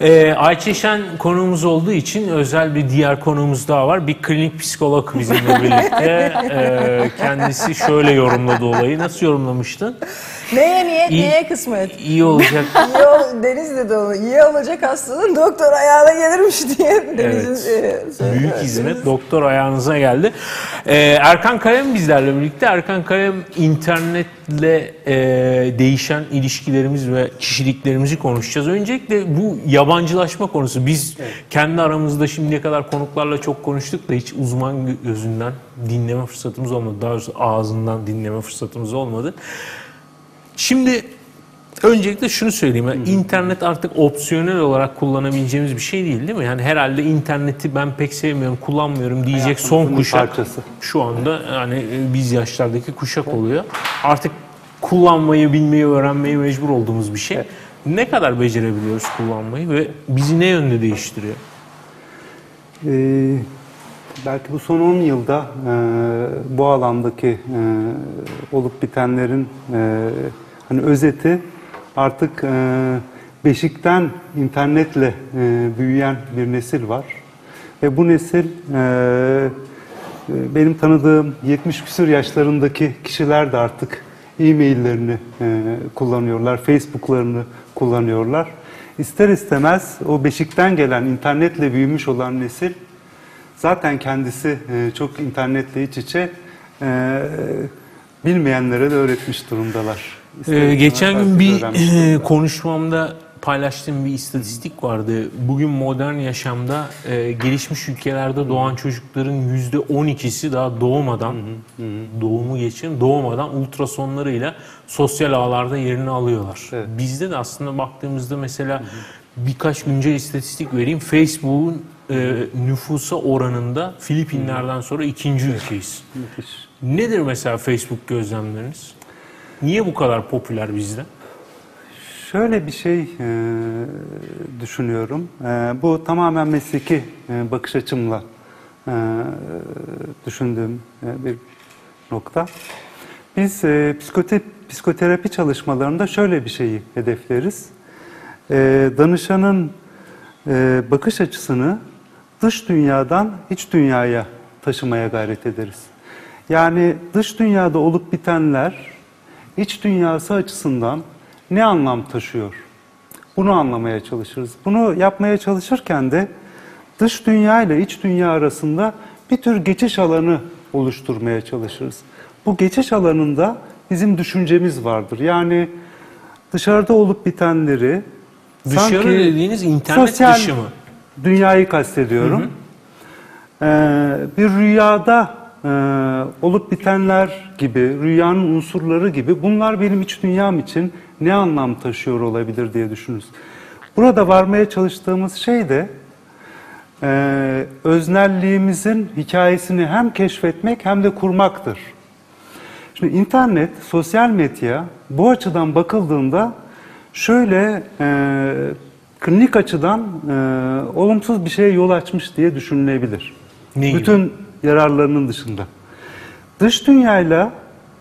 Ee, Ayça Şen konuğumuz olduğu için özel bir diğer konuğumuz daha var. Bir klinik psikolog bizimle birlikte. Ee, kendisi şöyle yorumladı olayı. Nasıl yorumlamıştın? Neye niyet, İyi- neye kısmet? İyi olacak. İyi ol, Deniz dedi onu. İyi olacak hastanın doktor ayağına gelirmiş diye Deniz'in Evet. e, söyledi. Büyük hizmet doktor ayağınıza geldi. Ee, Erkan Kalem bizlerle birlikte. Erkan Kalem internetle e, değişen ilişkilerimiz ve kişiliklerimizi konuşacağız. Öncelikle bu yabancılaşma konusu. Biz kendi aramızda şimdiye kadar konuklarla çok konuştuk da hiç uzman gözünden dinleme fırsatımız olmadı. Daha doğrusu ağzından dinleme fırsatımız olmadı. Şimdi öncelikle şunu söyleyeyim. Yani internet artık opsiyonel olarak kullanabileceğimiz bir şey değil değil mi? Yani herhalde interneti ben pek sevmiyorum, kullanmıyorum diyecek son Hayatımızın kuşak parçası. şu anda yani e, biz yaşlardaki kuşak oluyor. Artık kullanmayı, bilmeyi, öğrenmeyi mecbur olduğumuz bir şey. Ne kadar becerebiliyoruz kullanmayı ve bizi ne yönde değiştiriyor? Ee, belki bu son 10 yılda e, bu alandaki e, olup bitenlerin e, hani özeti artık e, beşikten internetle e, büyüyen bir nesil var. Ve bu nesil e, benim tanıdığım 70 küsur yaşlarındaki kişiler de artık e-maillerini e, kullanıyorlar, Facebook'larını kullanıyorlar. İster istemez o beşikten gelen internetle büyümüş olan nesil zaten kendisi e, çok internetle iç içe e, bilmeyenlere de öğretmiş durumdalar. Ee, geçen gün bir e, konuşmamda paylaştığım bir istatistik vardı. Bugün modern yaşamda e, gelişmiş ülkelerde doğan çocukların yüzde 12'si daha doğmadan, doğumu geçin, doğmadan ultrasonlarıyla sosyal ağlarda yerini alıyorlar. Evet. Bizde de aslında baktığımızda mesela birkaç güncel istatistik vereyim. Facebook'un e, nüfusa oranında Filipinler'den sonra ikinci ülkeyiz. Müthiş. Nedir mesela Facebook gözlemleriniz? Niye bu kadar popüler bizde? Şöyle bir şey e, düşünüyorum. E, bu tamamen mesleki e, bakış açımla e, düşündüğüm e, bir nokta. Biz e, psikote, psikoterapi çalışmalarında şöyle bir şeyi hedefleriz. E, danışanın e, bakış açısını dış dünyadan iç dünyaya taşımaya gayret ederiz. Yani dış dünyada olup bitenler iç dünyası açısından ne anlam taşıyor? Bunu anlamaya çalışırız. Bunu yapmaya çalışırken de dış dünya ile iç dünya arasında bir tür geçiş alanı oluşturmaya çalışırız. Bu geçiş alanında bizim düşüncemiz vardır. Yani dışarıda olup bitenleri Dışarı sanki dediğiniz internet sosyal dışı mı? Dünyayı kastediyorum. Ee, bir rüyada e, olup bitenler gibi, rüyanın unsurları gibi bunlar benim iç dünyam için ne anlam taşıyor olabilir diye düşünürüz. Burada varmaya çalıştığımız şey de e, öznelliğimizin hikayesini hem keşfetmek hem de kurmaktır. Şimdi internet, sosyal medya bu açıdan bakıldığında şöyle e, klinik açıdan e, olumsuz bir şeye yol açmış diye düşünülebilir. Ne gibi? Bütün yararlarının dışında. Dış dünyayla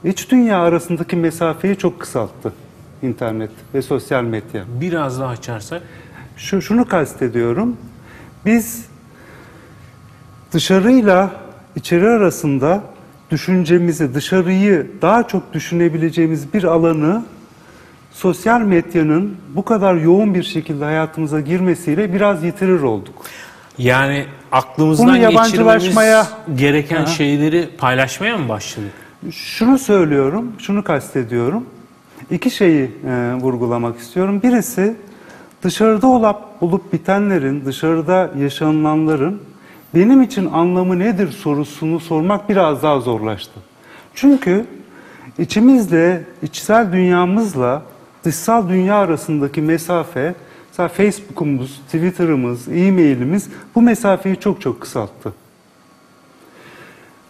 iç dünya arasındaki mesafeyi çok kısalttı internet ve sosyal medya. Biraz daha açarsak. Şu, şunu kastediyorum. Biz dışarıyla içeri arasında düşüncemizi, dışarıyı daha çok düşünebileceğimiz bir alanı sosyal medyanın bu kadar yoğun bir şekilde hayatımıza girmesiyle biraz yitirir olduk. Yani aklımızdan yabancılaşmaya- gereken Aha. şeyleri paylaşmaya mı başladık? Şunu söylüyorum, şunu kastediyorum. İki şeyi e, vurgulamak istiyorum. Birisi dışarıda olup, olup bitenlerin, dışarıda yaşanılanların benim için anlamı nedir sorusunu sormak biraz daha zorlaştı. Çünkü içimizle, içsel dünyamızla dışsal dünya arasındaki mesafe, mesela Facebook'umuz, Twitter'ımız, e-mailimiz bu mesafeyi çok çok kısalttı.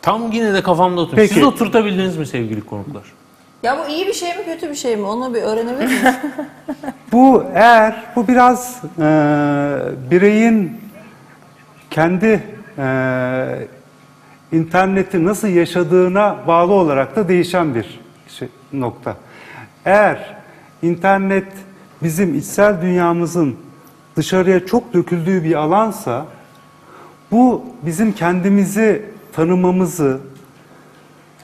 Tam yine de kafamda oturuyor. Peki. Siz oturtabildiniz mi sevgili konuklar? Ya bu iyi bir şey mi kötü bir şey mi? Onu bir öğrenebilir miyiz? Bu eğer bu biraz e, bireyin kendi e, interneti nasıl yaşadığına bağlı olarak da değişen bir şey, nokta. Eğer internet bizim içsel dünyamızın dışarıya çok döküldüğü bir alansa bu bizim kendimizi tanımamızı,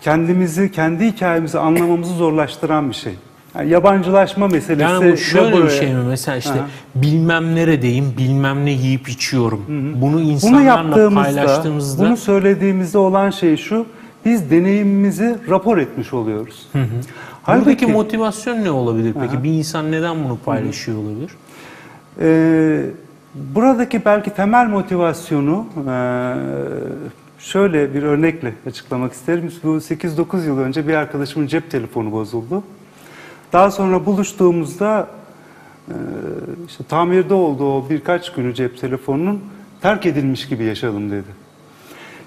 kendimizi, kendi hikayemizi anlamamızı zorlaştıran bir şey. Yani yabancılaşma meselesi Yani bu şöyle bir şey mi? Mesela işte Aha. bilmem neredeyim, bilmem ne yiyip içiyorum. Bunu Bunu insanlarla yaptığımızda, paylaştığımızda bunu söylediğimizde olan şey şu, biz deneyimimizi rapor etmiş oluyoruz. Buradaki Halbuki motivasyon ne olabilir peki? Bir insan neden bunu paylaşıyor olabilir? e, buradaki belki temel motivasyonu e, şöyle bir örnekle açıklamak isterim. Bu 8-9 yıl önce bir arkadaşımın cep telefonu bozuldu. Daha sonra buluştuğumuzda e, işte tamirde olduğu o birkaç günü cep telefonunun terk edilmiş gibi yaşadım dedi.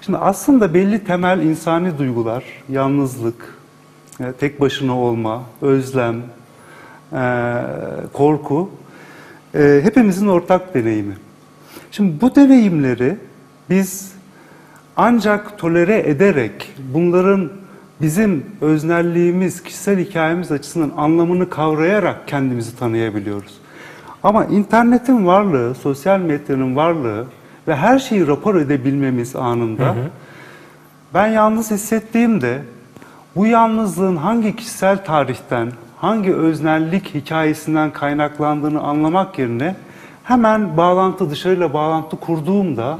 Şimdi aslında belli temel insani duygular, yalnızlık, e, tek başına olma, özlem, e, korku e, hepimizin ortak deneyimi. Şimdi bu deneyimleri biz ancak tolere ederek bunların bizim öznelliğimiz, kişisel hikayemiz açısından anlamını kavrayarak kendimizi tanıyabiliyoruz. Ama internetin varlığı, sosyal medyanın varlığı ve her şeyi rapor edebilmemiz anında ben yalnız hissettiğimde bu yalnızlığın hangi kişisel tarihten, hangi öznellik hikayesinden kaynaklandığını anlamak yerine hemen bağlantı dışarıyla bağlantı kurduğumda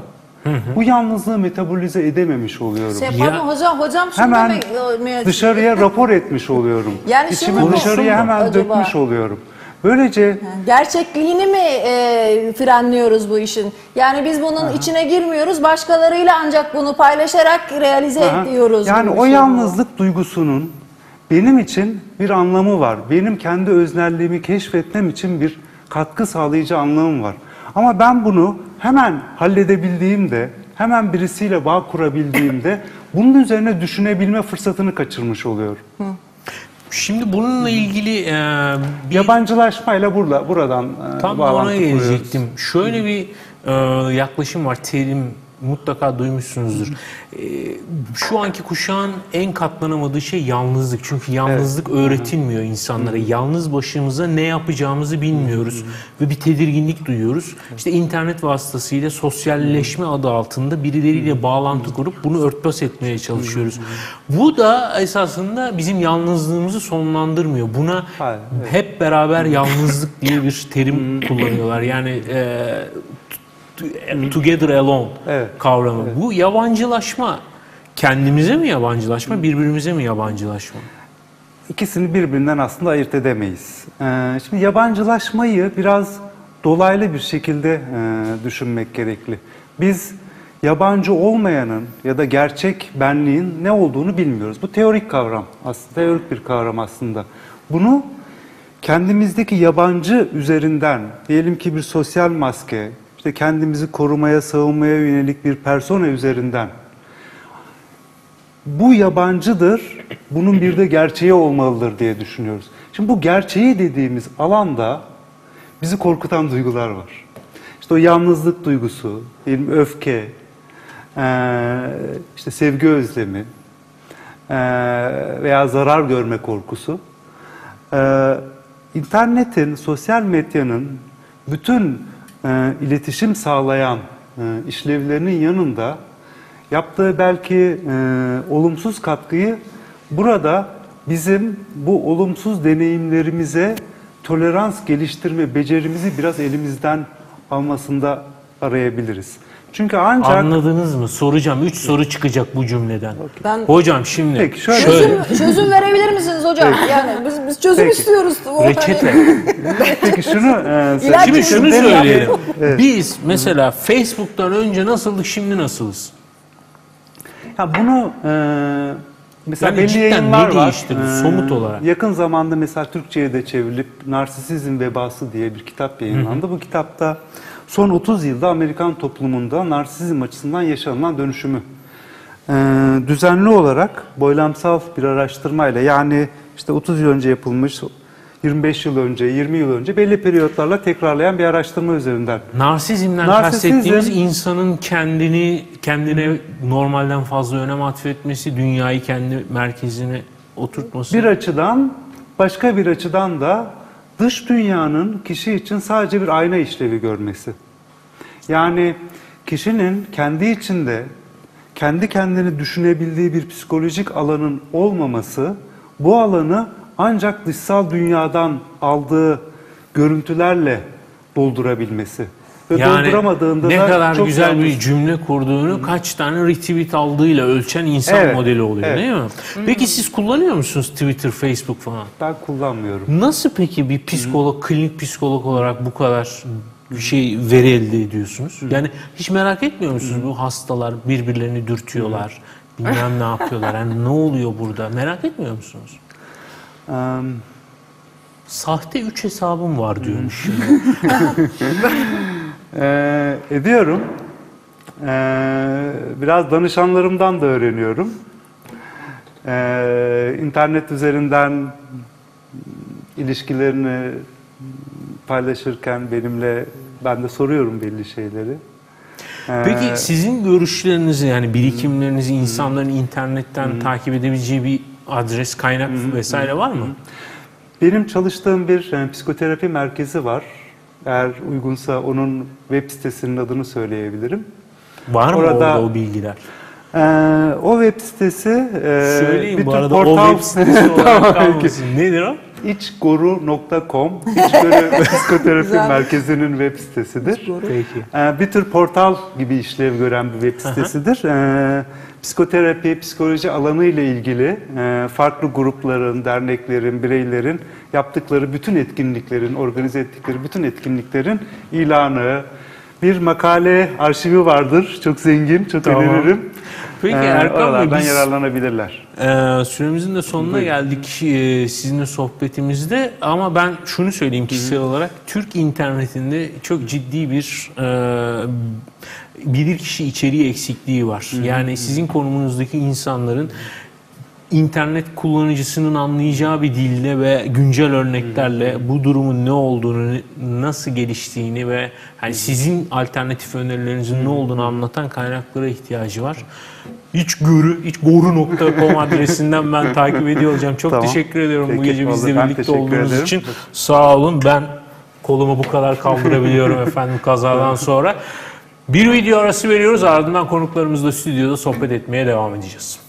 bu yalnızlığı metabolize edememiş oluyorum. Şey, Ya- pardon hocam, hocam şunu Hemen demek- dışarıya rapor etmiş oluyorum. Yani İçimi dışarıya hemen acaba? dökmüş oluyorum. Böylece Gerçekliğini mi e, frenliyoruz bu işin? Yani biz bunun içine girmiyoruz, başkalarıyla ancak bunu paylaşarak realize Aha. ediyoruz. Yani o işi. yalnızlık duygusunun benim için bir anlamı var. Benim kendi öznelliğimi keşfetmem için bir katkı sağlayıcı anlamım var. Ama ben bunu hemen halledebildiğimde, hemen birisiyle bağ kurabildiğimde bunun üzerine düşünebilme fırsatını kaçırmış oluyorum. Şimdi bununla ilgili e, bir Yabancılaşmayla burada buradan e, Tam ona gelecektim. Şöyle bir e, yaklaşım var. Terim mutlaka duymuşsunuzdur. E, şu anki kuşağın en katlanamadığı şey yalnızlık. Çünkü yalnızlık öğretilmiyor insanlara. Yalnız başımıza ne yapacağımızı bilmiyoruz. Ve bir tedirginlik duyuyoruz. İşte internet vasıtasıyla sosyalleşme adı altında birileriyle bağlantı kurup bunu örtbas etmeye çalışıyoruz. Bu da esasında bizim yalnızlığımızı sonlandırmıyor. Buna Hayır, evet. hep beraber yalnızlık diye bir terim kullanıyorlar. Yani e, together alone Evet, kavramı. Bu yabancılaşma kendimize mi yabancılaşma, birbirimize mi yabancılaşma? İkisini birbirinden aslında ayırt edemeyiz. Ee, şimdi yabancılaşmayı biraz dolaylı bir şekilde e, düşünmek gerekli. Biz yabancı olmayanın ya da gerçek benliğin ne olduğunu bilmiyoruz. Bu teorik kavram aslında, teorik bir kavram aslında. Bunu kendimizdeki yabancı üzerinden, diyelim ki bir sosyal maske, işte kendimizi korumaya, savunmaya yönelik bir persona üzerinden bu yabancıdır, bunun bir de gerçeği olmalıdır diye düşünüyoruz. Şimdi bu gerçeği dediğimiz alanda bizi korkutan duygular var. İşte o yalnızlık duygusu, diyelim öfke, işte sevgi özlemi veya zarar görme korkusu. İnternetin, sosyal medyanın bütün eee, iletişim sağlayan eee, işlevlerinin yanında yaptığı belki eee, olumsuz katkıyı burada bizim bu olumsuz deneyimlerimize tolerans geliştirme becerimizi biraz elimizden almasında arayabiliriz. Çünkü ancak Anladınız mı? Soracağım. Üç soru çıkacak bu cümleden. Ben- Hocam şimdi Peki, şöyle- şöyle. Çözüm, çözüm verebilir misiniz hocam? Yani biz, biz çözüm Peki. istiyoruz. O Reçete. peki şunu İlaç Şimdi şunu söyleyelim. Biz mesela Facebook'tan önce nasıldık, şimdi nasılız? Ya bunu e, mesela Yani belli yayınlar ne var. değiştirdi E, somut olarak? Yakın zamanda mesela Türkçe'ye de çevrilip Narsisizm Vebası diye bir kitap yayınlandı. Bu kitapta son 30 yılda Amerikan toplumunda narsizm açısından yaşanılan dönüşümü e, düzenli olarak boylamsal bir araştırmayla yani işte 30 yıl önce yapılmış 25 yıl önce, 20 yıl önce belli periyotlarla tekrarlayan bir araştırma üzerinden Narsizmden Narsisizm- kastettiğimiz insanın kendini kendine normalden fazla önem atfetmesi, dünyayı kendi merkezine oturtması. Bir açıdan başka bir açıdan da dış dünyanın kişi için sadece bir ayna işlevi görmesi. Yani kişinin kendi içinde kendi kendini düşünebildiği bir psikolojik alanın olmaması bu alanı ancak dışsal dünyadan aldığı görüntülerle doldurabilmesi. Ve Yani dolduramadığında ne da kadar çok güzel yanlış. bir cümle kurduğunu kaç tane retweet aldığıyla ölçen insan Evet, modeli oluyor evet. değil mi? Peki siz kullanıyor musunuz Twitter, Facebook falan? Ben kullanmıyorum. Nasıl peki bir psikolog, klinik psikolog olarak bu kadar şey veri elde ediyorsunuz? Yani hiç merak etmiyor musunuz bu hastalar birbirlerini dürtüyorlar, bilmem ne yapıyorlar. Yani ne oluyor burada? Merak etmiyor musunuz? Sahte 3 hesabım var diyormuş. Ee, ediyorum. Ee, biraz danışanlarımdan da öğreniyorum. Ee, internet üzerinden ilişkilerini paylaşırken benimle ben de soruyorum belli şeyleri. Ee, Peki sizin görüşlerinizi yani birikimlerinizi insanların internetten takip edebileceği bir adres, kaynak vesaire var mı? benim çalıştığım bir e, psikoterapi merkezi var. Eğer uygunsa onun web sitesinin adını söyleyebilirim. Var mı Orada- orada o bilgiler? Ee, o web sitesi e, Söyleyin bir bu arada portal- o web sitesi olarak kalmasın. Nedir o? İçgoru.com İçgörü Psikoterapi. Merkezi'nin web sitesidir. Peki. Ee, bir tür portal gibi işlev gören bir web sitesidir. Ee, psikoterapi, psikoloji alanı ile ilgili e, farklı grupların, derneklerin, bireylerin yaptıkları bütün etkinliklerin, organize ettikleri bütün etkinliklerin ilanı, bir makale arşivi vardır. Çok zengin, çok Tamam. öneririm. Peki Ee, Erkan Bey biz yararlanabilirler. Ee, süremizin de sonuna geldik e, sizinle sohbetimizde. Ama ben şunu söyleyeyim kişisel olarak Türk internetinde çok ciddi bir e, bilirkişi içeriği eksikliği var. Yani sizin konumunuzdaki insanların internet kullanıcısının anlayacağı bir dilde ve güncel örneklerle bu durumun ne olduğunu, nasıl geliştiğini ve hani sizin alternatif önerilerinizin ne olduğunu anlatan kaynaklara ihtiyacı var. İçgörü, içgoru.com adresinden ben takip ediyor olacağım. Çok Tamam. teşekkür ediyorum bu Peki, gece bizle birlikte olduğunuz ederim. için. Sağ olun. Ben kolumu bu kadar kaldırabiliyorum efendim kazadan sonra. Bir video arası veriyoruz ardından konuklarımızla stüdyoda sohbet etmeye devam edeceğiz.